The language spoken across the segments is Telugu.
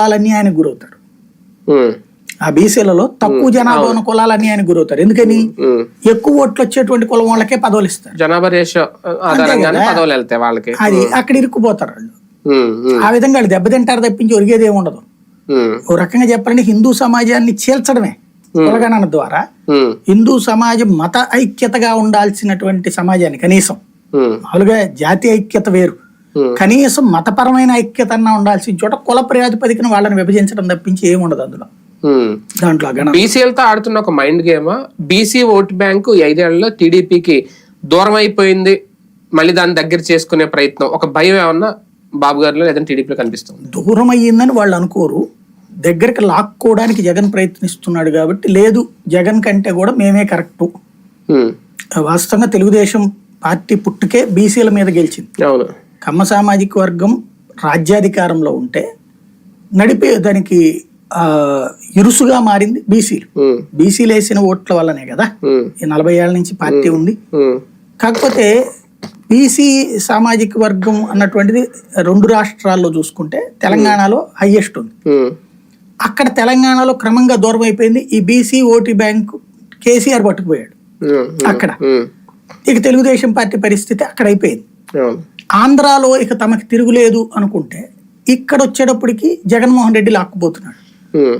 కులాలన్నీ ఆయనకు గురవుతాడు. ఉమ్, ఆ బీసీలలో తక్కువ జనాభా ఉన్న కులాలన్నీ ఆయనకు గురవుతారు ఎందుకని. ఎక్కువ ఓట్లు వచ్చేటువంటి కులం వాళ్ళకే పదవులు ఇస్తారు జనాభా రేషియో పదవులు వెళ్తాయి వాళ్ళకి. అది అక్కడ ఇరుక్కుపోతారు వాళ్ళు. ఆ విధంగా వాళ్ళు దెబ్బతింటారు తప్పించి ఒరిగేది ఏమి ఉండదు. ఓ రకంగా చెప్పాలంటే హిందూ సమాజాన్ని చీల్చడమే. కులగణన ద్వారా హిందూ సమాజం మత ఐక్యతగా ఉండాల్సినటువంటి సమాజాన్ని కనీసం మామూలుగా జాతి ఐక్యత వేరు. కనీసం మతపరమైన ఐక్యత అన్నా ఉండాల్సిన చోట కుల ప్రాతిపదికన వాళ్ళని విభజించడం తప్పించి ఏమి ఉండదు అందులో. ఉమ్. దాంట్లో బీసీలతో ఆడుతున్న ఒక mind game BC vote bank ఐదేళ్ళలో టీడీపీకి దూరం అయిపోయింది. మళ్ళీ దాన్ని దగ్గర చేసుకునే ప్రయత్నం. ఒక భయం ఏమన్నా బాబు గారిలో లేదంటే టీడీపీలో కనిపిస్తుంది? దూరం అయ్యిందని వాళ్ళు అనుకోరు. దగ్గరికి లాక్కోవడానికి జగన్ ప్రయత్నిస్తున్నాడు కాబట్టి లేదు జగన్ కంటే కూడా మేమే కరెక్టు. ఉమ్, వాస్తవంగా తెలుగుదేశం పార్టీ పుట్టుకే బీసీల మీద గెలిచింది. అవును. కమ్మ సామాజిక వర్గం రాజ్యాధికారంలో ఉంటే నడిపే దానికి ఇరుసుగా మారింది బీసీలు. బీసీలు వేసిన ఓట్ల వల్లనే కదా ఈ నలభై ఏళ్ళ నుంచి పార్టీ ఉంది. కాకపోతే బీసీ సామాజిక వర్గం అన్నటువంటిది రెండు రాష్ట్రాల్లో చూసుకుంటే తెలంగాణలో హయ్యెస్ట్ ఉంది. అక్కడ తెలంగాణలో క్రమంగా దూరం అయిపోయింది. ఈ బీసీ ఓటు బ్యాంకు కేసీఆర్ పట్టుకుపోయాడు. అక్కడ. ఇక తెలుగుదేశం పార్టీ పరిస్థితి అక్కడ అయిపోయింది. ఆంధ్రాలో ఇక తమకి తిరుగులేదు అనుకుంటే ఇక్కడ వచ్చేటప్పటికి జగన్మోహన్ రెడ్డి లాక్కుపోతున్నాడు.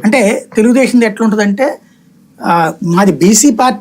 అంటే తెలుగుదేశం ఎట్లుంటుందంటే ఆ, మాది బీసీ పార్టీ